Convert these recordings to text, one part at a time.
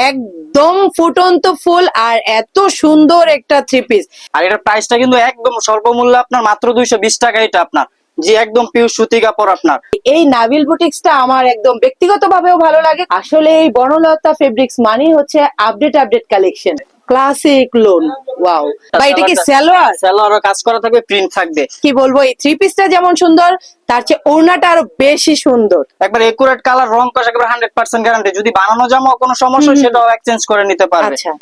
একদম ফুটন্ত ফুল আর এত সুন্দর একটা থ্রি পিস আর এটার প্রাইসটা কিন্তু একদম সর্বমূল্য আপনার মাত্র দুইশো বিশ টাকা এটা আপনার। যে একদম পিউর সুতি কাপড় আপনার। এই নাবিল বুটিক্সটা আমার একদম ব্যক্তিগতভাবেও ভালো লাগে। আসলে এই বনলতা ফেব্রিক্স মানেই হচ্ছে update update collection classic lawn wow বা এটা কি সালোয়ার? স্যালোয়ারও কাজ করা থাকবে প্রিন্ট থাকবে। কি বলব এই থ্রি পিসটা যেমন সুন্দর তার চেয়ে ওড়নাটা আরও বেশি সুন্দর। একবার একুরেট কালার রং কষা একবার হান্ড্রেড পার্সেন্ট গ্যারান্টি যদি বানানো জামা কোনো সমস্যা সেটাও এক্সচেঞ্জ করে নিতে পারবে। আচ্ছা।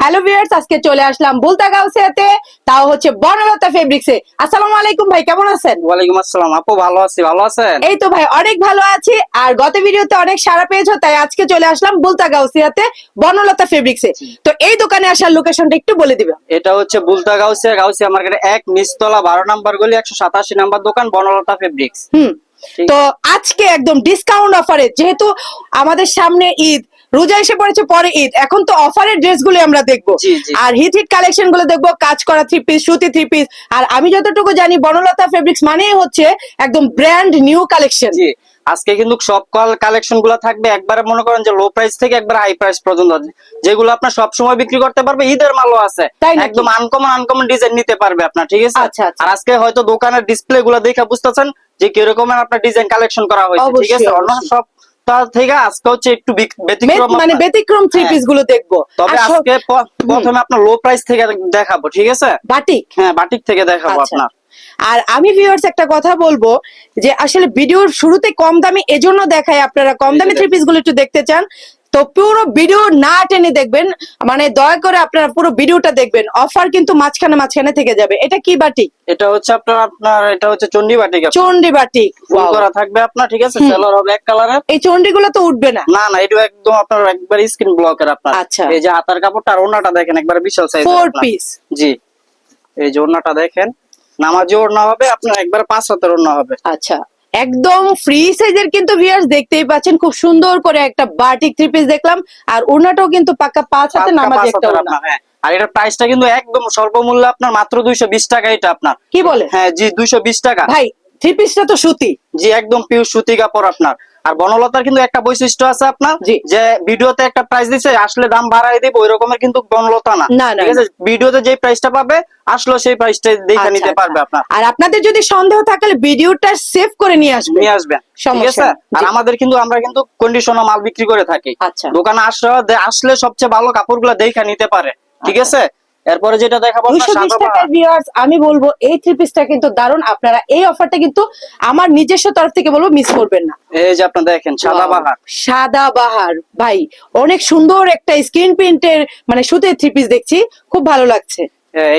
হ্যালো ভিউয়ার্স আজকে চলে আসলাম বুলতা গাউসিয়াতে তাও হচ্ছে বনলতা ফেব্রিক্সে আসসালামু আলাইকুম ভাই কেমন আছেন? ওয়ালাইকুম আসসালাম আপু ভালো আছি ভালো আছেন? এই তো ভাই অনেক ভালো আছি আর গত ভিডিওতে অনেক সাড়া পেয়েছ তাই আজকে চলে আসলাম বুলতা গাউসিয়াতে বনলতা ফেব্রিক্সে তো এই দোকানে আসার লোকেশনটা একটু বলে দিবে এটা হচ্ছে বুলতা গাউসিয়া গাউসিয়া মার্কেটে এক নিচতলা বারো নাম্বার গলি একশো সাতাশি নাম্বার দোকান বনলতা ফেব্রিক্স হুম। তো আজকে একদম ডিসকাউন্ট অফারে যেহেতু আমাদের সামনে ঈদ রোজা এসে পড়েছে পরে ঈদ। এখন তো অফারের ড্রেসগুলো আমরা দেখব। আর হিট হিট কালেকশনগুলো দেখব কাজ করা থ্রি পিস সুতি থ্রি পিস আর আমি যতটুকু জানি বনলতা ফেব্রিক্স মানেই হচ্ছে একদম ব্র্যান্ড নিউ কালেকশন আজকে কিন্তু সব কল কালেকশনগুলো থাকবে। একবারে মনে করেন যে লো প্রাইস থেকে একবার হাই প্রাইস পর্যন্ত। যেগুলো আপনার সব সময় বিক্রি করতে পারবে ঈদের মালও আছে? একদম আনকমন আনকমন ডিজাইন নিতে পারবে আপনার ঠিক আছে? আচ্ছা, আচ্ছা। আর আজকে হয়তো দোকানের ডিসপ্লে গুলো দেখে বুঝতেছেন যে কিরকমের আপনার ডিজাইন কালেকশন করা হয়েছে ঠিক আছে? অন্য সব তার থেকে আজকে হচ্ছে একটু ব্যতিক্রম মানে ব্যতিক্রম থ্রি হ্যাঁ। পিসগুলো দেখব। তবে আর আজকে প্রথমে আপনার লো প্রাইস থেকে দেখাবো ঠিক আছে? বাটিক? হ্যাঁ বাটিক থেকে দেখাবো আচ্ছা। আপনার। আর আমি ভিউয়ার্স একটা কথা বলব যে আসলে ভিডিওর শুরুতে কম দামি এজন্য দেখায় আপনারা। কম দামি থ্রি পিসগুলো একটু দেখতে চান। তো পুরো ভিডিও না টেনে দেখবেন মানে দয়া করে আপনারা পুরো ভিডিওটা দেখবেন অফার কিন্তু মাঝখানে মাঝখানে থেকে যাবে। এটা কি বাটি? এটা হচ্ছে আপনার আপনার এটা হচ্ছে চন্ডী বাটি। চন্ডি Wow. করা থাকবে আপনার ঠিক আছে। সেলর হবে এক কালারের এই চন্ডি গুলো তো উঠবে না। না না এটা একদম আপনার একবার স্ক্রিন ব্লকের আপনার। আচ্ছা। এই যে হাতার কাপড়টা আর ওড়নাটা দেখেন একবার বিশাল সাইজ ফোর পিস জি। এই যে ওড়নাটা দেখেন নামাজি ওড়না হবে আপনার একবার পাঁচ হাতের ওড়না হবে। আচ্ছা। একদম ফ্রি সাইজের কিন্তু ভিউয়ার্স দেখতেই পাচ্ছেন। খুব সুন্দর করে একটা বাটিক থ্রি পিস দেখলাম। আর ওড়নাটাও কিন্তু পাকা পাঁচ হাতে নামাজ একটা হ্যাঁ। আর এটার প্রাইসটা কিন্তু একদম সর্বমূল্য আপনার মাত্র দুইশো বিশ টাকা এটা আপনার। কি বলে? হ্যাঁ জি দুইশো বিশ টাকা। ভাই থ্রি পিসটা তো সুতি। জি একদম পিওর সুতি কাপড় আপনার। আর বনলতার কিন্তু একটা বৈশিষ্ট্য আছে আপনার যে ভিডিওতে একটা প্রাইস দিছে আসলে দাম বাড়াই দিব ওই রকমের কিন্তু বনলতা না। ঠিক আছে? ভিডিওতে যে প্রাইসটা পাবে আসলে সেই প্রাইসটা দেখে আচ্ছা, নিতে আচ্ছা। পারবে আপনার। আর আপনাদের যদি সন্দেহ থাকলে ভিডিওটা সেভ করে নিয়ে আসবে নিয়ে আসবেন। ঠিক আছে? আর আমাদের কিন্তু আমরা কিন্তু কন্ডিশনাল মাল বিক্রি করে থাকি। আচ্ছা। দোকানে আসলে আসলে সবচেয়ে ভালো কাপড়গুলো দেখে নিতে পারে। ঠিক আছে? এরপরে যেটা দেখাবো আপনার দুইশো বিশ সাদা টাকার ভিউয়ার্স আমি বলব এই থ্রি পিসটা কিন্তু দারুণ আপনারা এই অফারটা কিন্তু আমার নিজস্ব তরফ থেকে বলব মিস করবেন না। এই যে আপনি দেখেন সাদা বাহার। সাদা বাহার। ভাই অনেক সুন্দর একটা স্ক্রিন প্রিন্টের মানে সুতির থ্রি পিস দেখছি খুব ভালো লাগছে।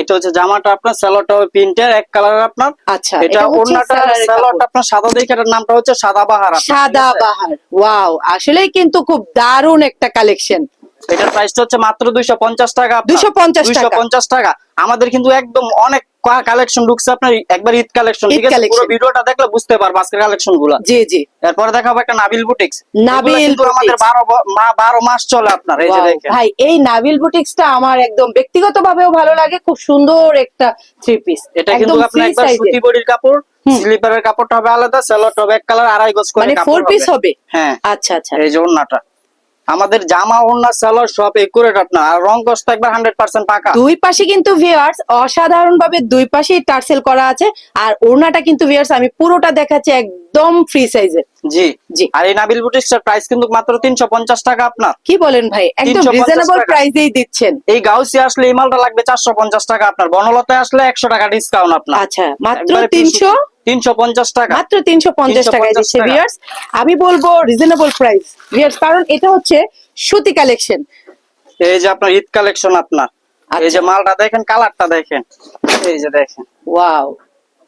এটা হচ্ছে জামাটা আপনার স্যালোটা প্রিন্টের এক কালার আপনার। আচ্ছা এটা ওড়নাটা স্যালোটা আপনার সাদা এটার নামটা হচ্ছে সাদা বাহার সাদা বাহার। ওয়াও আসলেই কিন্তু খুব দারুণ একটা কালেকশন এটার প্রাইসটা হচ্ছে মাত্র দুইশো পঞ্চাশ টাকা। 250 দুইশো টাকা। পঞ্চাশ টাকা। আমাদের কিন্তু একদম অনেক কালেকশন ঢুকছে আপনার একবার ঈদ কালেকশন ঠিক আছে? পুরো ভিডিওটা দেখলে বুঝতে পারব আজকের কালেকশনগুলা জি জি। এরপরে দেখাবো একটা নাবিল বুটিক্স নাবিল কিন্তু আমাদের বুটিক্স। বারো ব- মা- বারো মাস চলে আপনার এই যে দেখেন। ভাই এই নাবিল বুটিক্সটা আমার একদম ব্যক্তিগত ভাবেও ভালো লাগে খুব সুন্দর একটা থ্রি পিস এটা কিন্তু আপনার একবার সুতি বডির কাপড়। স্লিপারের কাপড়টা হবে আলাদা সেলট হবে এক কালার আড়াই গজ করে মানে ফোর পিস হবে? হ্যাঁ। আচ্ছা আচ্ছা। এই ওড়নাটা। আমাদের জামা ওড়না সেলর সব একুরেট আপনার আর রং কষ্ট একবার হান্ড্রেড পার্সেন্ট পাকা। দুই পাশে কিন্তু ভিউয়ার্স অসাধারণ ভাবে দুই পাশেই টার্সেল করা আছে আর ওড়নাটা কিন্তু ভিউয়ার্স আমি পুরোটা দেখাচ্ছি একদম ফ্রি সাইজের জি। জি। আর এই নাবিল বুটিক্সের প্রাইস কিন্তু মাত্র তিনশো পঞ্চাশ টাকা আপনার। কি বলেন ভাই? একদম রিজনেবল প্রাইসেই দিচ্ছেন। এই গাউসি আসলে এই মালটা লাগবে চারশো পঞ্চাশ টাকা আপনার বনলতায় আসলে একশো টাকা ডিসকাউন্ট আপনার। আচ্ছা মাত্র একবারে তিনশো তিনশো পঞ্চাশ টাকা। মাত্র তিনশো পঞ্চাশ 350 টাকায় দিচ্ছে। ভিউয়ার্স আমি বলব রিজনেবল প্রাইস ভিউয়ার্স কারণ এটা হচ্ছে সুতি কালেকশন এই যে আপনার ঈদ কালেকশন আপনার। এই যে আচ্ছা। মালটা দেখেন কালারটা দেখেন। এই যে দেখেন। ওয়াও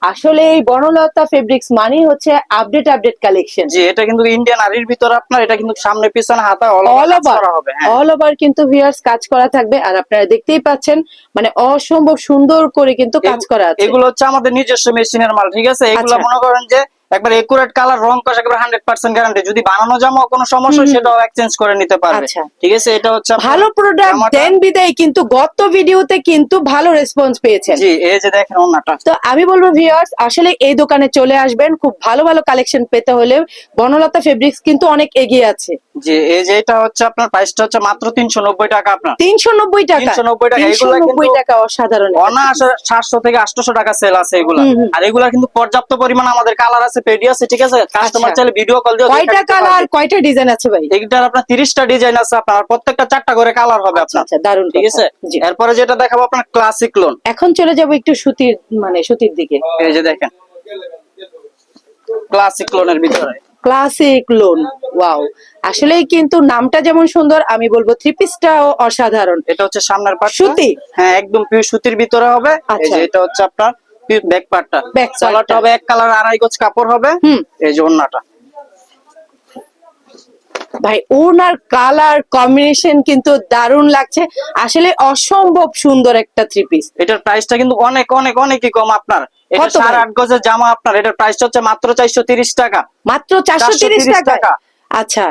আসলে এই বনলতা ফেব্রিক্স মানে হচ্ছে আপডেট আপডেট কালেকশন জি এটা কিন্তু ইন্ডিয়ান আরির ভিতর আপনার এটা কিন্তু সামনে পিছনে হাতা অল ওভার হবে হ্যাঁ। অল ওভার কিন্তু ভিউয়ার্স কাজ করা থাকবে। আর আপনারা দেখতেই পাচ্ছেন মানে অসম্ভব সুন্দর করে কিন্তু কাজ করা আছে। এগুলো হচ্ছে আমাদের নিজস্ব মেশিনের মাল ঠিক আছে? এগুলো আচ্ছা। মনে করেন যে একবার একুরেট কালার রং কষ একবার হান্ড্রেড পার্সেন্ট গ্যারান্টি যদি বানানো জামা কোনো সমস্যা সেটাও এক্সচেঞ্জ করে নিতে পারবে। আচ্ছা। ঠিক আছে? এটা হচ্ছে ভালো প্রোডাক্ট দেন বিদায়। কিন্তু গত ভিডিওতে কিন্তু ভালো রেসপন্স পেয়েছেন। জি এই যে দেখেন ওনাটা তো আমি বলব ভিউয়ার্স আসলে এই দোকানে চলে আসবেন। খুব ভালো ভালো কালেকশন পেতে হলে বনলতা ফেব্রিক্স কিন্তু অনেক এগিয়ে আছে। জি এই যে এটা হচ্ছে আপনার প্রাইসটা হচ্ছে মাত্র তিনশো নব্বই টাকা আপনার। তিনশো নব্বই টাকা। 390 টাকা, এগুলা কিন্তু টাকা অসাধারণ অনায়াসে সাতশো থেকে আটশো টাকা সেল আছে এগুলা। আর এগুলা কিন্তু পর্যাপ্ত পরিমাণ আমাদের কালার আছে পেডি আছে ঠিক আছে? কাস্টমার আচ্ছা। চাইলে ভিডিও কল দিয়ে কয়টা কালার কয়টা ডিজাইন আছে ভাই? আপনার তিরিশটা ডিজাইন আছে আপনার প্রত্যেকটা চারটা করে কালার হবে আচ্ছা আপনার। আচ্ছা দারুণ ঠিক আছে? এরপরে যেটা দেখাবো আপনার ক্লাসিক লোন এখন চলে যাব একটু সুতির মানে সুতির দিকে। এই যে দেখেন। ক্লাসিক লোনের ভিতরে। ক্লাসিক লোন ওয়াও আসলে কিন্তু নামটা যেমন সুন্দর আমি বলব থ্রি পিসটাও অসাধারণ। এটা হচ্ছে সামনের পার্ট সুতি? হ্যাঁ একদম পিওর সুতির ভিতরে হবে। আচ্ছা। এটা হচ্ছে আপনার ব্যাক পার্টটা সালোয়ারটা হবে এক কালার আড়াই গজ কাপড় হবে। এই যে ওন্নাটা ভাই ওনার কালার কম্বিনেশন কিন্তু দারুণ লাগছে। আসলে অসম্ভব সুন্দর একটা থ্রি পিস এটার প্রাইসটা কিন্তু অনেক অনেক অনেকই কম আপনার। এটা? সাড়ে আট গজের জামা আপনার। এটার প্রাইসটা হচ্ছে মাত্র চারশো তিরিশ টাকা। মাত্র চারশো তিরিশ 430 টাকা টাকা। আচ্ছা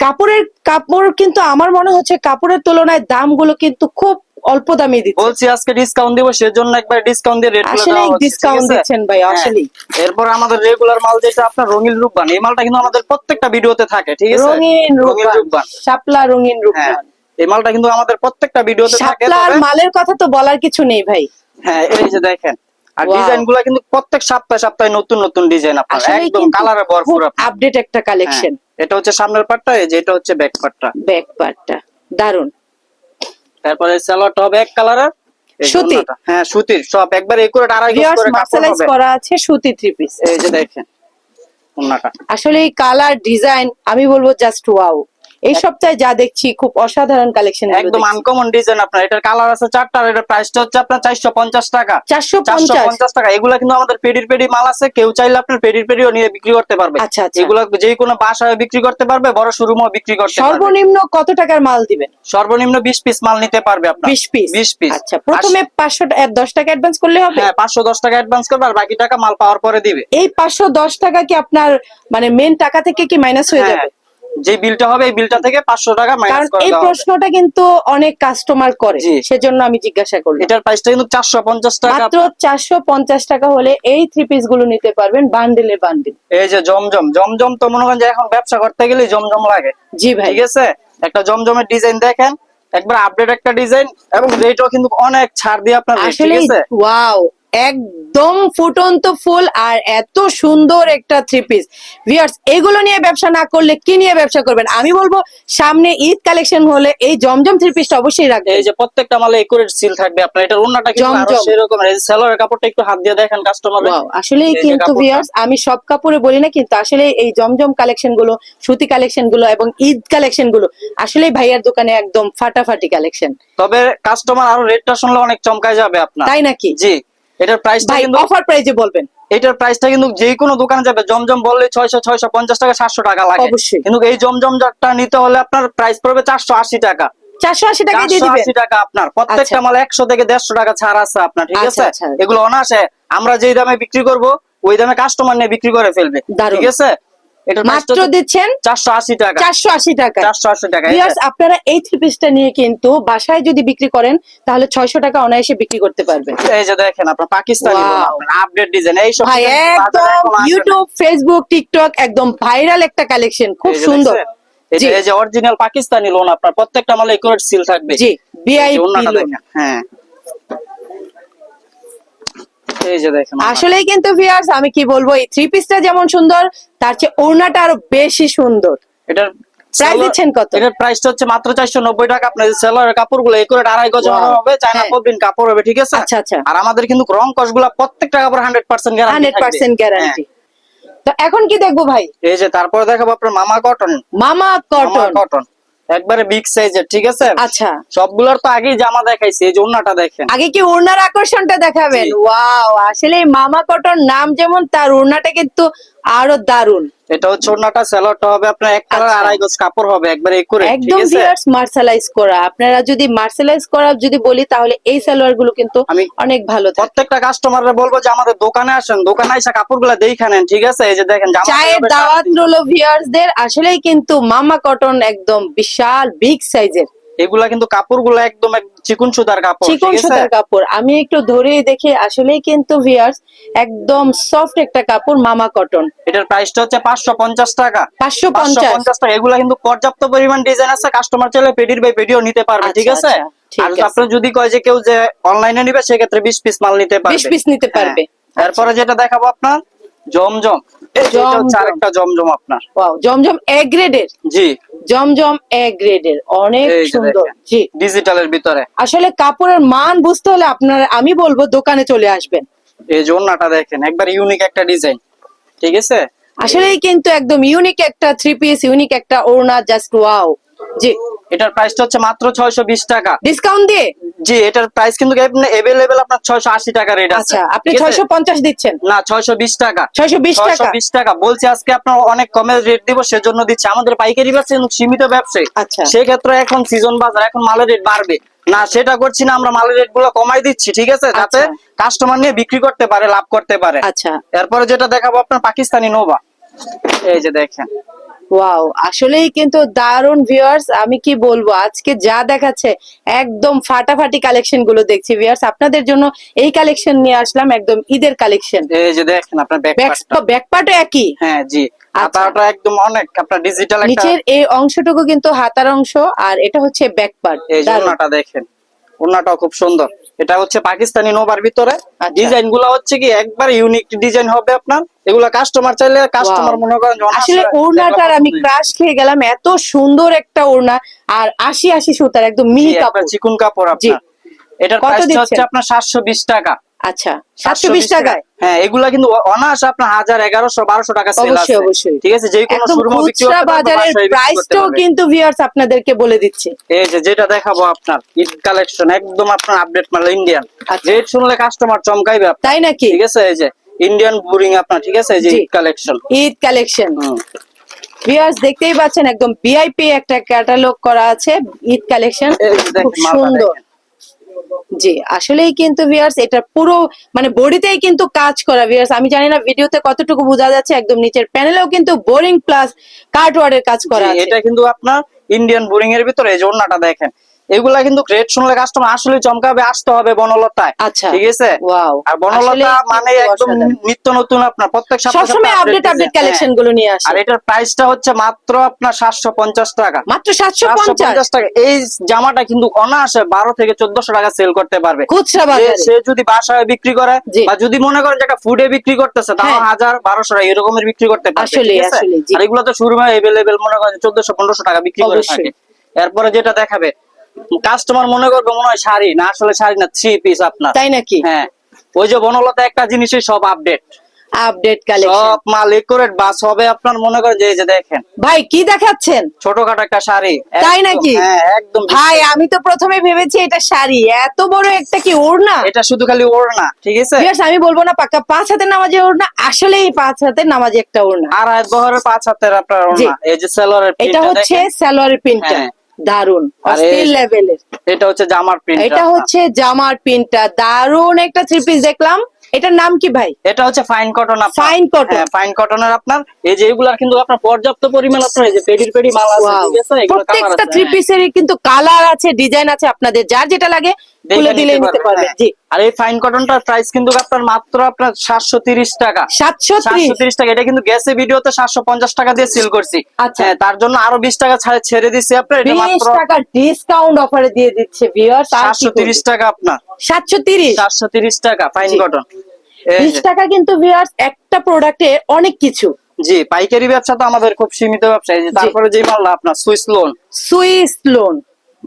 কাপড়ের কাপড় কিন্তু আমার মনে হচ্ছে কাপড়ের তুলনায় দামগুলো কিন্তু খুব অল্প দামে দিচ্ছে। বলছি আজকে ডিসকাউন্ট দিব সেজন্য একবার ডিসকাউন্ট দিয়ে রেট আসলে ডিসকাউন্ট দিচ্ছেন ভাই হ্যাঁ। আসলে এরপর আমাদের রেগুলার মাল যেটা আপনার রঙিন রূপবান এই মালটা কিন্তু আমাদের প্রত্যেকটা ভিডিওতে থাকে ঠিক আছে? রঙিন রূপবান শাপলা রঙিন হ্যাঁ। রূপবান। এই মালটা কিন্তু আমাদের প্রত্যেকটা ভিডিওতে থাকে শাপলার তবে- মালের কথা তো বলার কিছু নেই ভাই। হ্যাঁ এই যে দেখেন আর. ডিজাইনগুলা কিন্তু প্রত্যেক সপ্তাহে সপ্তাহে নতুন নতুন ডিজাইন আপনার একদম কালারে ভরপুর আপডেট একটা হ্যাঁ, কালেকশন এটা হচ্ছে সামনের পার্টটা এই যে এটা হচ্ছে ব্যাক পার্টটা ব্যাক পার্টটা দারুণ তারপরে সালোয়ারটা টপ এক কালারের সুতি? হ্যাঁ সুতির সব একবার এই করে আড়াই করে কাপড় মার্শালাইজ করা আছে সুতি থ্রি পিস এই যে দেখেন আসলে এই কালার ডিজাইন আমি বলব জাস্ট ওয়াও এই সপ্তাহে যা দেখছি খুব অসাধারণ কালেকশন একদম আনকমন ডিজাইন আপনার। এটার কালার আছে চারটা আর এটার প্রাইসটা হচ্ছে আপনার চারশো পঞ্চাশ টাকা। চারশো পঞ্চাশ? টাকা। এগুলা কিন্তু আমাদের পেডির পেডি মাল আছে। কেউ চাইলে আপনার পেডির পেডিও নিয়ে বিক্রি করতে পারবে। আচ্ছা, আচ্ছা। এগুলা যে কোনো বাসায় বিক্রি করতে পারবে বড় শোরুমও বিক্রি করতে পারবে। সর্বনিম্ন কত টাকার মাল দিবেন? সর্বনিম্ন বিশ পিস মাল নিতে পারবে আপনার। বিশ পিস বিশ পিস আচ্ছা প্রথমে পাঁচশো দশ টাকা অ্যাডভান্স করলে হবে? হ্যাঁ পাঁচশো দশ টাকা অ্যাডভান্স করবে আর বাকি টাকা মাল পাওয়ার পরে দিবে। এই পাঁচশো দশ টাকা কি আপনার মানে মেন টাকা থেকে কি মাইনাস হয়ে হ্যাঁ, যাবে? যে বিলটা হবে এই বিলটা থেকে পাঁচশো টাকা কারণ মাইনাস করে এই প্রশ্নটা কিন্তু অনেক কাস্টমার করে সেজন্য আমি জিজ্ঞাসা করলাম। এটার প্রাইসটা কিন্তু চারশো পঞ্চাশ টাকা। মাত্র চারশো পঞ্চাশ টাকা হলে এই থ্রি পিসগুলো নিতে পারবেন বান্ডেলে বান্ডেল এই যে জমজম জমজম তো মনে করেন যে এখন ব্যবসা করতে গেলে জমজম লাগে। জি ভাই। ঠিক আছে? একটা জমজমের ডিজাইন দেখেন একবার আপডেট একটা ডিজাইন এবং রেটও কিন্তু অনেক ছাড় দিয়ে আপনার আসলে ওয়াও একদম ফুটন্ত ফুল আর এত সুন্দর একটা থ্রি পিস ভিউয়ার্স এগুলো নিয়ে ব্যবসা না করলে কি নিয়ে ব্যবসা করবেন? আমি বলব সামনে ঈদ কালেকশন হলে এই জমজম থ্রি পিসটা অবশ্যই রাখবেন। এই যে প্রত্যেকটা মালে একুরেট সিল থাকবে আপনার। এটা ওন্নাটা কিন্তু। সেরকম এই সেলরের কাপড়টা একটু হাত দিয়ে দেখেন কাস্টমার আসলে কিন্তু। ভিউয়ার্স আমি সব কাপড়ে বলি না কিন্তু আসলে এই জমজম কালেকশনগুলো সুতি কালেকশনগুলো এবং ঈদ কালেকশনগুলো আসলে ভাইয়ার দোকানে একদম ফাটাফাটি কালেকশন তবে কাস্টমার আরও রেটটা শুনলে অনেক চমকায় যাবে আপনার। তাই নাকি? জি। এটার প্রাইসটা কিন্তু অফার প্রাইসে বলবেন। এটার প্রাইসটা কিন্তু যে কোনো দোকানে যাবে জমজম বললে ছয়শো ছয়শো পঞ্চাশ টাকা সাতশো টাকা লাগে। অবশ্যই। কিন্তু এই জমজমটা নিতে হলে আপনার প্রাইস পড়বে চারশো আশি টাকা। চারশো আশি টাকা দিয়ে দিবেন টাকা আপনার। প্রত্যেকটা আচ্ছা। মাল একশো থেকে দেড়শো টাকা ছাড় আছে আপনার ঠিক আচ্ছা, আছে? আচ্ছা। এগুলো অনাসে আমরা যেই দামে বিক্রি করব ওই দামে কাস্টমার নিয়ে বিক্রি করে ফেলবে ঠিক আছে? মাত্র দিচ্ছেন চারশো আশি টাকা। চারশো আশি টাকা চারশো আশি টাকা এই যে- Viewers, আপনারা এই থ্রি পিসটা নিয়ে কিন্তু বাসায় যদি বিক্রি করেন তাহলে ছয়শো টাকা অনায়াসে বিক্রি করতে পারবেন। এই যে দেখেন আপনার পাকিস্তানি আপডেট ডিজাইন এই সব একদম। ইউটিউব ফেসবুক টিকটক একদম ভাইরাল একটা কালেকশন খুব সুন্দর। এই যে- অরিজিনাল পাকিস্তানি লোন আপনার প্রত্যেকটা মালে একুরেট সিল থাকবে। জি বিআইপি হ্যাঁ। এই যে দেখেন আসলেই কিন্তু ভিউয়ার্স আমি কি বলব এই থ্রি পিসটা যেমন সুন্দর তার চেয়ে ওড়নাটা আরও বেশি সুন্দর। এটার প্রাইস দিচ্ছেন কত? এটার প্রাইসটা হচ্ছে মাত্র চারশো নব্বই টাকা। আপনার সেলারের কাপড়গুলো একুরেট আড়াই গজ হবে চায়না হ্যাঁ। কাপড় হবে ঠিক আছে? আচ্ছা আচ্ছা। আর আমাদের কিন্তু রং কসগুলা প্রত্যেকটা কাপড় hundred percent guarantee hundred percent guarantee তো এখন কি দেখব ভাই? এই যে তারপরে দেখাবো আপনার মামা কটন মামা কটন কটন একবারে বিগ সাইজের ঠিক আছে? আচ্ছা। সবগুলোর তো আগেই জামা দেখাইছি এই যে ওড়নাটা দেখেন। আগে কি ওড়নার আকর্ষণটা দেখাবেন? ওয়াও আসলে মামা কটন নাম যেমন তার ওড়নাটা কিন্তু আরও দারুণ এটা হচ্ছে ওড়নাটা সেলরটা হবে আপনার এক কালার আচ্ছা। আড়াই গজ কাপড় হবে একবার একুরে ঠিক একদম ভিউয়ার্স মার্শালাইজ করা। আপনারা যদি মার্শালাইজ করা যদি বলি তাহলে এই সালোয়ারগুলো কিন্তু আমি- অনেক ভালো থাকে। প্রত্যেকটা কাস্টমাররা বলব যে আমাদের দোকানে আসেন দোকানে এসে কাপড়গুলো দেখে নেন ঠিক আছে? এই যে দেখেন জামা চায়ের দাওয়াত রলো। রইল ভিউয়ার্সদের আসলেই কিন্তু মামা কটন একদম বিশাল বিগ সাইজের এগুলা কিন্তু কাপড়গুলো একদম এক চিকুন সুতার কাপড় চিকন সুতার কাপড়। আমি একটু ধরেই দেখি আসলেই কিন্তু ভিউয়ার্স একদম সফট একটা কাপড় মামা কটন এটার প্রাইসটা হচ্ছে পাঁচশো পঞ্চাশ টাকা। পাঁচশো পাঁচশো পঞ্চাশ পঞ্চাশ টাকা এগুলা কিন্তু পর্যাপ্ত পরিমাণ ডিজাইন আছে কাস্টমার চাইলে পেডির বাই পেডিও নিতে পারবে ঠিক আচ্ছা, আছে? আচ্ছা, আর আছে। আপনার যদি কয় যে কেউ যে অনলাইনে নিবে সেক্ষেত্রে বিশ পিস মাল নিতে পারবে। বিশ পিস নিতে পারবে। হ্যাঁ। এরপরে যেটা দেখাবো আপনার জমজম। জমজম। আরেকটা জমজম আপনার। ওয়াও জমজম এ গ্রেডের জি। জমজম এ গ্রেডের অনেক সুন্দর। জি। ডিজিটালের ভিতরে। আসলে কাপড়ের মান বুঝতে হলে আপনারা আমি বলব দোকানে চলে আসবেন। এই ওড়নাটা দেখেন একবার ইউনিক একটা ডিজাইন ঠিক আছে? আসলে কিন্তু একদম ইউনিক একটা থ্রি পিস ইউনিক একটা ওড়না জাস্ট ওয়াও জি। এটার প্রাইসটা হচ্ছে মাত্র ছয়শো বিশ টাকা। ডিসকাউন্ট দিয়ে? জি এটার প্রাইস কিন্তু এভেলেবেল আপনার ছয়শো আশি টাকা রেট আছে। আচ্ছা আপনি ঠিক আছে? ছয়শো পঞ্চাশ দিচ্ছেন? না ছয়শো বিশ টাকা। ছয়শো বিশ ছয়শো টাকা বিশ টাকা। বলছি আজকে আপনার অনেক কমে রেট দিব সেজন্য দিচ্ছি। আমাদের পাইকারি সীমিত ব্যবসায়ী। আচ্ছা। সেক্ষেত্রে এখন সিজন বাজার এখন মালের রেট বাড়বে। না সেটা করছি না আমরা মালের রেটগুলো কমাই দিচ্ছি ঠিক আছে? যাতে আচ্ছা। কাস্টমার নিয়ে বিক্রি করতে পারে লাভ করতে পারে। আচ্ছা। এরপরে যেটা দেখাবো আপনার পাকিস্তানি নোভা। এই যে দেখেন। ওয়াও আসলেই কিন্তু দারুণ ভিউয়ার্স আমি কি বলব? আজকে যা দেখাচ্ছে একদম ফাটাফাটি কালেকশনগুলো দেখছি ভিউয়ার্স আপনাদের জন্য এই কালেকশন নিয়ে আসলাম একদম ঈদের কালেকশন এই যে দেখেন আপনার ব্যাকপার্টও একই? হ্যাঁ জি। আচ্ছা। হাতাটা একদম অনেক আপনার ডিজিটাল নিচের এই অংশটুকু কিন্তু হাতার অংশ আর এটা হচ্ছে ব্যাক পার্ট এই ওড়নাটা দেখেন। ওড়নাটাও খুব সুন্দর। এটা হচ্ছে পাকিস্তানি নোবার ভিতরে। আর ডিজাইনগুলা হচ্ছে কি একবার ইউনিক ডিজাইন হবে আপনার। এগুলা কাস্টমার চাইলে কাস্টমার মনে করেন আসলে ওড়নাটার আমি ক্রাশ খেয়ে গেলাম এত সুন্দর একটা ওড়না। আর আশি আশি সুতার একদম মিহি কাপড়। চিকুন কাপড় আপনার। এটার প্রাইস হচ্ছে আপনার সাতশো বিশ টাকা। আচ্ছা সাতশো বিশ টাকায়? হ্যাঁ এগুলা কিন্তু আপনার হাজার এগারোশো বারোশো টাকা সেল অবশ্যই, আছে। অবশ্যই। ঠিক আছে যে কোনো সুরমা বিক্রি খুচরা করতে পারবে, বাজারের বাসায় বিক্রি করতে প্রাইসটাও কিন্তু ভিউয়ার্স আপনাদেরকে বলে দিচ্ছি। এই যে যেটা দেখাবো আপনার ঈদ কালেকশন একদম আপনার আপডেট মাল ইন্ডিয়ান আচ্ছা। রেট শুনলে কাস্টমার চমকাইবে তাই নাকি? ঠিক আছে এই যে ইন্ডিয়ান বোরিং আপনার ঠিক আছে এই যে Eid collection Eid collection viewers দেখতেই পাচ্ছেন একদম ভিআইপি একটা ক্যাটালগ করা আছে ঈদ কালেকশন খুব সুন্দর। জি আসলেই কিন্তু ভিউয়ার্স এটা পুরো মানে বডিতেই কিন্তু কাজ করা ভিউয়ার্স আমি জানি না ভিডিওতে কতটুকু বোঝা যাচ্ছে একদম নিচের প্যানেলেও কিন্তু বোরিং প্লাস কার্ডওয়ার্ডের কাজ করা আছে। এটা কিন্তু আপনার ইন্ডিয়ান বোরিং এর ভিতরে এই যে ওড়নাটা দেখেন এগুলা কিন্তু রেট শুনলে কাস্টমার আসলে চমকাবে আসতে হবে বনলতায়। আচ্ছা। ঠিক আছে? ওয়াও আর বনলতা মানে একদম নিত্য নতুন আপনার প্রত্যেক সপ্তাহে সবসময় আপডেট আপডেট কালেকশন হ্যাঁ। গুলো নিয়ে আসে আর এটার প্রাইসটা হচ্ছে মাত্র আপনার সাতশো পঞ্চাশ টাকা। মাত্র সাতশো সাতশো পঞ্চাশ পঞ্চাশ টাকা। এই জামাটা কিন্তু অনায়াসে বারো থেকে চোদ্দশো টাকা সেল করতে পারবে। খুচরা বাজারে। সে যদি বাসায় বিক্রি করে। বা যদি মনে করেন একটা ফুডে বিক্রি করতেছে তাও হ্যাঁ। হাজার বারোশো টাকা এরকমের বিক্রি করতে পারবে। আসলে, আসলে, আর এগুলো তো শুরু হয় এভেলেবেল মনে করেন চোদ্দশো পনেরোশো টাকা বিক্রি করে থাকে। এরপরে যেটা দেখাবে কাস্টমার মনে করবে মনে হয় শাড়ি না আসলে শাড়ি না থ্রি পিস আপনার। তাই নাকি? হ্যাঁ। ওই যে বনলতা একটা জিনিসই সব আপডেট আপডেট কালেকশন সব মাল একুরেট বাস হবে আপনার মনে করেন যে যে দেখেন। ভাই কি দেখাচ্ছেন? ছোটখাটো একটা শাড়ি। তাই নাকি? হ্যাঁ একদম ভাই আমি তো প্রথমে ভেবেছি এটা শাড়ি। এত বড় একটা কি ওড়না? এটা শুধু খালি ওড়না ঠিক আছে? আমি বলব না পাক্কা পাঁচ হাতের নামাজে ওড়না আসলেই পাঁচ হাতের নামাজি একটা ওড়না। আর এক বহরের পাঁচ হাতের আপনার ওড়না এই যে সেলরের এটা হচ্ছে সালোয়ারের পিনটা হ্যাঁ। দারুণ অস্থির লেভেলের এটা হচ্ছে জামার প্রিন্ট এটা হচ্ছে জামার প্রিন্টটা দারুণ একটা থ্রি পিস দেখলাম। এটার নাম কি ভাই? এটা হচ্ছে fine cotton fine cotton fine কটনের আপনার। এই যে এগুলার কিন্তু আপনার পর্যাপ্ত পরিমাণ আপনার এই যে পেডির পেডি মাল আছে ঠিক আছে? প্রত্যেকটা আছে থ্রি। পিসের কিন্তু কালার আছে ডিজাইন আছে আপনাদের। যার যেটা লাগে খুলে দিলে নিতে পারবেন, পারবেন। জি। আর এই ফাইন কটনটার প্রাইস কিন্তু আপনার মাত্র আপনার সাতশো তিরিশ টাকা। এটা কিন্তু গ্যাসে ভিডিওতে দিয়ে সেল করছি। আচ্ছা। হ্যাঁ, তার জন্য আরও বিশ টাকা ছাড়ে ছেড়ে দিচ্ছি আপনার। এটা টাকা ডিসকাউন্ট অফারে দিয়ে দিচ্ছে ভিউয়ার্স সাতশো তিরিশ টাকা আপনার। সাতশো তিরিশ? সাতশো তিরিশ টাকা ফাইন কটন এই বিশ যে। টাকা কিন্তু ভিউয়ার্স একটা প্রোডাক্টে অনেক কিছু। জি পাইকারি ব্যবসা তো আমাদের খুব সীমিত ব্যবসা। তারপরে যে মাল আপনার সুইস লোন সুইস লোন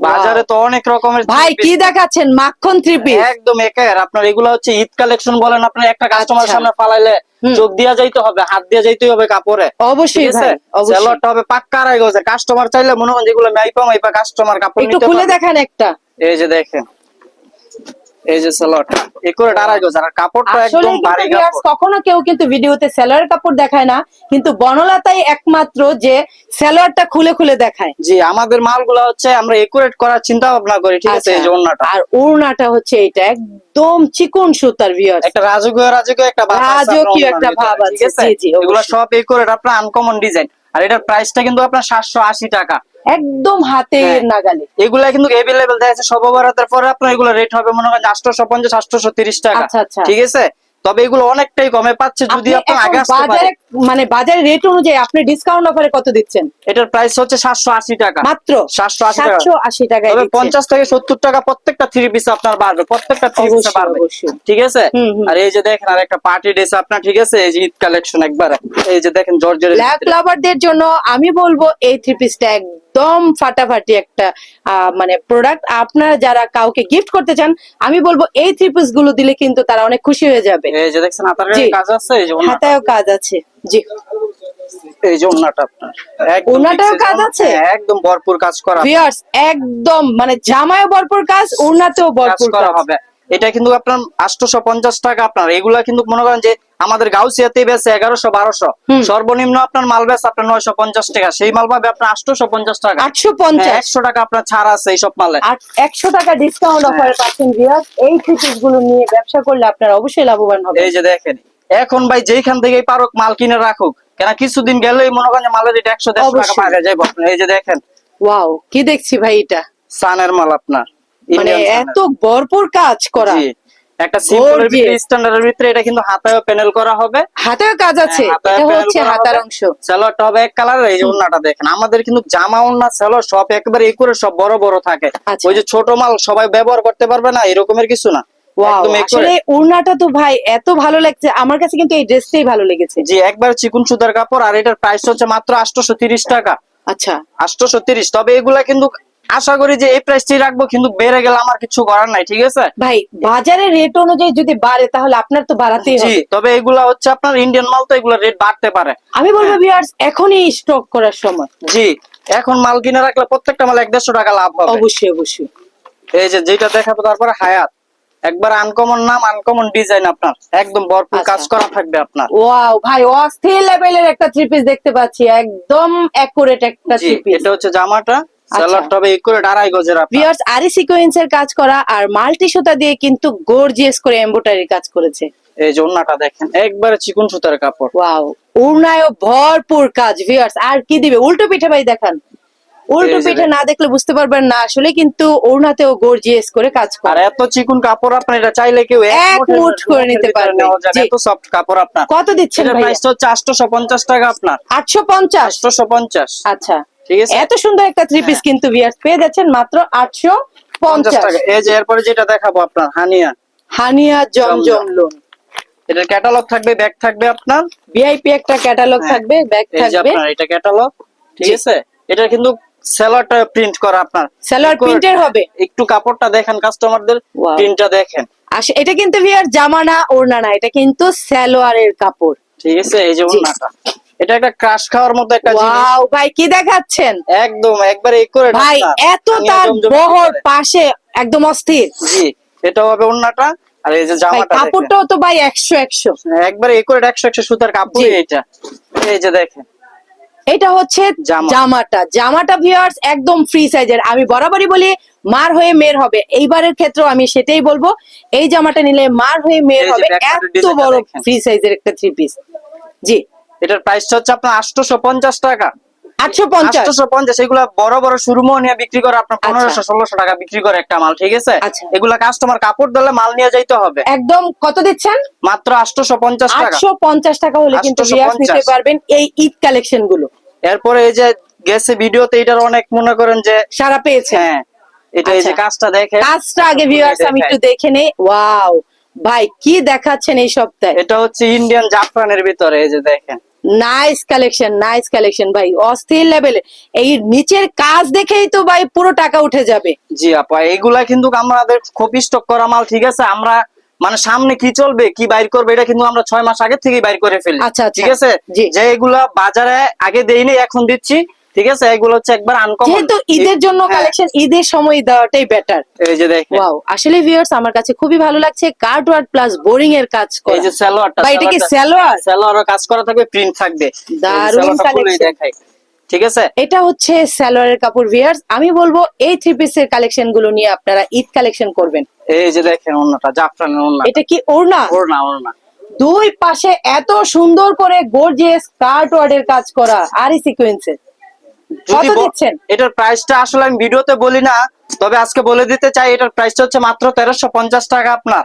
বাজারে তো অনেক রকমের ভাই কি দেখাচ্ছেন? মাখন থ্রি পিস একদম একের। আপনার এগুলো হচ্ছে ঈদ কালেকশন বলেন আপনার একটা কাস্টমার আচ্ছা। সামনে ফালাইলে। চোখ দিয়া যাইতে হবে হাত দিয়ে যাইতে হবে কাপড়ে। অবশ্যই সেলরটা হবে পাক্কা আড়াই গেছে কাস্টমার চাইলে মনে হয় যেগুলো মাইপা মাইপা কাস্টমার কাপড় একটু খুলে দেখেন একটা। এই যে দেখেন। এই যে সালোয়ার একুরেট আড়াই গজ আর কাপড়টা একদম ভারী কাপড়। কখনো কেউ কিন্তু ভিডিওতে সেলোয়ার কাপড় দেখায় না কিন্তু বনলতাই একমাত্র যে সেলোয়ারটা খুলে খুলে দেখায়। জি আমাদের মালগুলো হচ্ছে আমরা একুরেট করার চিন্তা ভাবনা করি ঠিক আছে এই যে আচ্ছা। আর ওড়নাটা হচ্ছে এটা একদম চিকন সুতার ভিউয়ার একটা রাজকীয় রাজকীয় একটা ভাব রাজকীয় একটা ভাব আছে, আছে? জি, জি, এগুলো সব একুরেট আপনার আনকমন ডিজাইন আর এটার প্রাইসটা কিন্তু আপনার সাতশো আশি টাকা। একদম হাতে হ্যাঁ। নাগালে। এগুলা কিন্তু এভেলেবেল দেখা যাচ্ছে সর্বভারতের পরে আপনার এগুলো রেট হবে মনে হয় আটশোশো পঞ্চাশ আটশোশো তিরিশ টাকা। আচ্ছা, আচ্ছা। ঠিক আছে? তবে এগুলো অনেকটাই কমে পাচ্ছে যদি আপনি আগে আসতে পারেন মানে বাজারের রেট অনুযায়ী আপনি ডিসকাউন্ট অফারে কত দিচ্ছেন? এটার প্রাইস হচ্ছে সাতশো আশি টাকা। মাত্র 780 টাকা। সাতশো আশি টাকায় তবে দিচ্ছেন। পঞ্চাশ থেকে সত্তর টাকা প্রত্যেকটা থ্রি পিস আপনার বাড়বে। প্রত্যেকটা থ্রি পিস বাড়বে। ঠিক আছে। আর এই যে দেখেন আর একটা পার্টি ড্রেস আপনার ঠিক আছে? এই যে ঈদ কালেকশন একবার। এই যে দেখেন জর্জের ব্ল্যাক লাভারদের জন্য আমি বলব এই থ্রি পিসটা একদম ফাটাফাটি একটা মানে প্রোডাক্ট আপনারা যারা কাউকে গিফট করতে চান আমি বলব এই থ্রি পিসগুলো দিলে কিন্তু তারা অনেক খুশি হয়ে যাবে। এই যে দেখছেন। কাজ আছে এই যে ওন্নাটা। হাতায়ও কাজ আছে জি। এই যে ওন্নাটা আপনার। একদম fixed কাজ আছে? হ্যাঁ, একদম ভরপুর কাজ করা ভিউয়ার্স একদম মানে জামায়ও ভরপুর কাজ ওড়নাতেও কাজ ভরপুর করা হবে। এটা কিন্তু আপনার আটশোশো পঞ্চাশ টাকা আপনার। এগুলা কিন্তু মনে করেন যে আমাদের গাউসিয়াতে বেছে এগারোশো বারোশো। সর্বনিম্ন আপনার মাল বেছে আপনার নয়শো পঞ্চাশ টাকা। সেই মাল পাবে আপনার আটশোশো পঞ্চাশ টাকা। আটশো পঞ্চাশ? একশো টাকা আপনার ছাড় আছে এইসব মালে। একশো টাকা ডিসকাউন্ট অফারে পাচ্ছেন এই পিসগুলো নিয়ে ব্যবসা করলে আপনার অবশ্যই লাভবান হবে এই যে দেখেন এখন ভাই যেইখান থেকেই পারুক মাল কিনে রাখুক কেন কিছুদিন গেলেই মনে করেন মালের রেট একশো দেড়শো টাকা। বাইরে যাইব আপনার এই যে দেখেন। ওয়াও কি দেখছি ভাই এটা? সানের মাল আপনার। মানে এত ভরপুর কাজ করা। একটা সিম্পলের Gorgeous. ভিতরে স্ট্যান্ডার্ডের ভিতরে এটা কিন্তু হাতায় প্যানেল করা হবে। হাতেও কাজ আছে। হ্যাঁ, এটা হচ্ছে হাতার। অংশ। সালোয়ারটা হবে এক কালার এই ওন্নাটা দেখেন। আমাদের কিন্তু জামা ওন্না সালোয়ার সব একবারে এই করে সব বড় বড় থাকে। আচ্ছা। ওই যে ছোট মাল সবাই ব্যবহার করতে পারবে না এরকমের কিছু না। আসলে উড়নাটা তো ভাই এত ভালো লাগছে। আমার কাছে কিন্তু এই ড্রেসটাই ভালো লেগেছে। জি একবার চিকুন সুতার কাপড় আর এটার প্রাইস হচ্ছে মাত্র তিরিশ টাকা। আচ্ছা। তিরিশ। তবে এগুলা কিন্তু আশা করি যে এই প্রাইসটি রাখব কিন্তু বেড়ে গেলে আমার কিছু করার নাই ঠিক আছে? ভাই বাজারের রেট অনুযায়ী যদি বাড়ে তাহলে আপনার তো বাড়াতেই জি হবে। তবে এগুলা হচ্ছে আপনার ইন্ডিয়ান মাল তো এগুলা রেট বাড়তে পারে। আমি বলব ভিউয়ার্স এখনই স্টক করার সময়। জি এখন মাল কিনে রাখলে প্রত্যেকটা মাল এক দেড়শো টাকা লাভ হবে। অবশ্যই অবশ্যই। এই যে যেটা দেখাবো তারপরে হায়াত। একবার আনকমন নাম আনকমন ডিজাইন আপনার। একদম ভরপুর আচ্ছা। কাজ করা থাকবে আপনার। ওয়াও ভাই অস্থির লেভেলের একটা থ্রি পিস দেখতে পাচ্ছি। একদম অ্যাকুরেট একটা থ্রি পিস এটা হচ্ছে জামাটা। আচ্ছা। সালোয়ারটা হবে একুরেট আড়াই গজের আপনার। ভিউয়ার্স আরি সিকোয়েন্সের কাজ করা আর মাল্টি সুতা দিয়ে কিন্তু গর্জিয়াস করে এমব্রয়ডারি কাজ করেছে। এই যে ওন্নাটা দেখেন একবারে চিকুন সুতার কাপড়। ওয়াও উড়নায় ভরপুর কাজ ভিউয়ার্স আর কি দিবে? উল্টো পিঠে ভাই দেখান। উল্টো পিঠে না দেখলে বুঝতে পারবেন না আসলে কিন্তু ওড়নাতেও গর্জিয়াস করে কাজ আর এত চিকুন কাপড় আপনার এটা চাইলে কেউ এক মুঠ করে নিতে পারবে। এত সফট কাপড় আপনার। কত দিচ্ছেন ভাই টাকা আপনার। আটশো পঞ্চাশ? আটশোশো পঞ্চাশ। আচ্ছা। ঠিক আছে এত সুন্দর একটা থ্রি পিস কিন্তু ভিউয়ার্স পেয়ে যাচ্ছেন মাত্র আটশো পঞ্চাশ। টাকা। এই যে এরপরে যেটা দেখাবো আপনার হানিয়া। হানিয়া জমজম। লোন ক্যাটালগ থাকবে ব্যাগ থাকবে আপনার? ভিআইপি একটা ক্যাটালগ হ্যাঁ। থাকবে ব্যাগ থাকবে। আপনার এটা ক্যাটালগ ঠিক আছে? এটা কিন্তু সেলারটা প্রিন্ট করা আপনার। একটু- প্রিন্টের হবে। একটু কাপড়টা দেখেন কাস্টমারদের প্রিন্টটা দেখেন। আসে এটা কিন্তু ভিয়ার জামানা ওড়না না এটা কিন্তু সালোয়ারের কাপড়। ঠিক আছে? এই যে জি। এটা একটা ক্রাশ খাওয়ার মতো একটা জিনিস। ওয়াও ভাই কি দেখাচ্ছেন? একদম একবার এই করে ভাই এত তার বহর পাশে একদম অস্থির। জি এটা হবে ওন্নাটা আর এই যে জামাটা কাপড়টাও তো ভাই একশো একশো। একবার এই করে একশো একশো সুতার কাপড়। এটা এই যে দেখেন। এটা হচ্ছে জামাটা। জামাটা। ভিউয়ার্স একদম ফ্রি সাইজের আমি বরাবরই বলি মার হয়ে মেয়ের হবে। এইবারের ক্ষেত্রেও আমি সেটাই বলব এই জামাটা নিলে মার হয়ে মেয়ের হবে। এত বড়। ফ্রি সাইজের একটা থ্রি পিস জি। এটার প্রাইসটা হচ্ছে আপনার আটশোশো পঞ্চাশ টাকা। আটশো পঞ্চাশ পঞ্চাশ এগুলা বড় বড় নিয়ে বিক্রি করে আপনার পনেরোশো ষোলোশো টাকা বিক্রি করে একটা মাল ঠিক আছে? আচ্ছা। এগুলা কাস্টমার কাপড় দিলে মাল নিয়ে যাইতে হবে। একদম কত দিচ্ছেন? মাত্র আটশোশো পঞ্চাশ টাকা। আটশো পঞ্চাশ টাকা হলে কিন্তু নিতে পারবেন এই ঈদ কালেকশনগুলো এরপরে এই যে গেছে ভিডিওতে এটার অনেক মনে করেন যে সারা পেয়েছে। হ্যাঁ এটা এই যে আচ্ছা। কাজটা দেখে কাজটা আগে ভিউয়ার্স আমি একটু দেখে নেই। ওয়াও ভাই কি দেখাচ্ছেন এই সপ্তাহে? এটা হচ্ছে ইন্ডিয়ান জাফরানের ভিতরে এই যে দেখেন। নাইস কালেকশন নাইস কালেকশন ভাই। অস্থির লেভেলে এই নিচের কাজ দেখেই তো ভাই পুরো টাকা উঠে যাবে। জি আপা এগুলা কিন্তু আমাদের খুব স্টক করা মাল ঠিক আছে? আমরা মানে সামনে কি চলবে কি বাইর করবে এটা কিন্তু আমরা ছয় মাস আগে থেকে বাইর করে ফেলি। আচ্ছা, আচ্ছা। ঠিক আছে? যে এগুলা বাজারে আগে দেইনি এখন দিচ্ছি। ঠিক আছে? এগুলো হচ্ছে একবার আনকমন যেহেতু ঈদের জন্য হ্যাঁ। কালেকশন ঈদের সময় দেওয়াটাই বেটার এই যে দেখেন। ওয়াও আসলে ভিউয়ার্স আমার কাছে খুবই ভালো লাগছে। কার্ড ওয়ার্ড প্লাস বোরিং এর কাজ এই করা যে সালোয়ারটা বা এটা কি সালোয়ার? সালোয়ারও কাজ করা থাকবে প্রিন্ট থাকবে। দারুণ। দেখাই। ঠিক আছে? এটা হচ্ছে সালোয়ারের কাপড় ভিউয়ার্স আমি বলব এই থ্রি পিসের কালেকশনগুলো নিয়ে আপনারা ঈদ কালেকশন করবেন। এই যে দেখেন ওন্নাটা জাফরানের ওন্না এটা কি ওড়না? ওড়না ওড়না। দুই পাশে এত সুন্দর করে গর্জিয়াস কার্ড ওয়ার্ডের কাজ করা আর সিকোয়েন্সে কত দিচ্ছেন? এটার প্রাইসটা আসলে আমি ভিডিওতে বলি না তবে আজকে বলে দিতে চাই এটার প্রাইসটা হচ্ছে মাত্র তেরোশো পঞ্চাশ টাকা আপনার।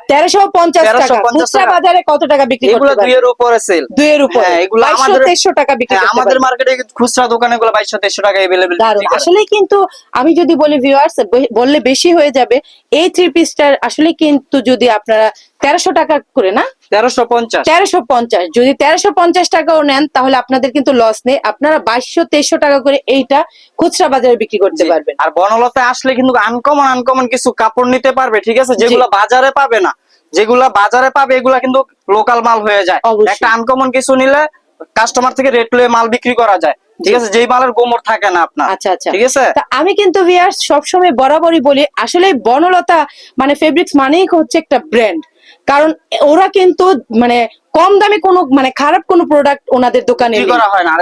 টাকা। খুচরা বাজারে কত টাকা বিক্রি এগুলো করতে দুইয়ের উপরে সেল দুইয়ের উপরে। হ্যাঁ, এগুলো আমাদের- টাকা বিক্রি হ্যাঁ, করতে আমাদের। মার্কেটে খুচরা দোকানে গুলো বাইশশো তেইশশো টাকা এভেলেবেল দারুণ। আসলে কিন্তু আমি যদি বলি ভিউয়ার্স বললে বেশি হয়ে যাবে। এই থ্রি পিসটার আসলে কিন্তু যদি আপনারা তেরোশো টাকা করে না? তেরোশো পঞ্চাশ। তেরোশো পঞ্চাশ। যদি তেরোশো পঞ্চাশ টাকাও নেন তাহলে আপনাদের কিন্তু লস নেই। আপনারা বাইশশো তেইশশো টাকা করে এইটা খুচরা বাজারে বিক্রি করতে পারবেন। আর বনলতা আসলে কিন্তু আনকমন আনকমন কিছু কাপড় নিতে পারবে ঠিক আছে? যেগুলো বাজারে পাবে না। যেগুলা বাজারে পাবে এগুলা কিন্তু লোকাল মাল হয়ে যায়। একটা আনকমন কিছু নিলে কাস্টমার থেকে রেট লয়ে মাল বিক্রি করা যায়। ঠিক আছে? যেই মালের গোমর থাকে না আপনার। আচ্ছা আচ্ছা। ঠিক আছে? তা আমি কিন্তু ভিয়ার্স সবসময় বরাবরই বলি আসলে বনলতা মানে ফেব্রিক্স মানেই হচ্ছে একটা ব্র্যান্ড কারণ ওরা কিন্তু মানে কম দামে কোনো মানে খারাপ কোনো প্রোডাক্ট ওনাদের দোকানে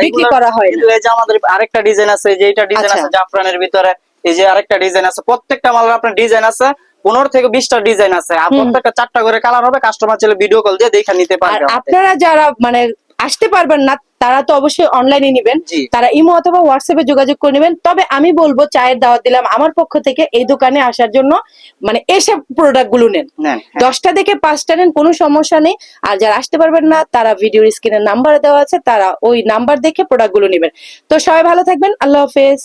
বিক্রি করা হয় না। এই যে আমাদের আরেকটা ডিজাইন আছে যে এটা ডিজাইন আচ্ছা। আছে জাফরানের ভিতরে এই যে আরেকটা ডিজাইন আছে প্রত্যেকটা মালের আপনার ডিজাইন আছে পনেরো থেকে বিশটা ডিজাইন আছে। প্রত্যেকটা চারটা করে কালার হবে কাস্টমার চাইলে ভিডিও কল দিয়ে দেখে নিতে পারবে আপনারা যারা মানে আসতে পারবেন না তারা তো অবশ্যই অনলাইনে নেবেন। তারা ইমো অথবা হোয়াটসঅ্যাপে যোগাযোগ করে নেবেন। তবে আমি বলব চায়ের দাওয়াত দিলাম আমার পক্ষ থেকে এই দোকানে আসার জন্য। মানে এসে প্রোডাক্টগুলো নেন। নেন হ্যাঁ। দশটা থেকে পাঁচটা নেন কোনো সমস্যা নেই। আর যারা আসতে পারবেন না তারা ভিডিওর স্ক্রিনে নাম্বার দেওয়া আছে তারা ওই নাম্বার দেখে প্রোডাক্টগুলো নেবেন। তো সবাই ভালো থাকবেন। আল্লাহ হাফেজ।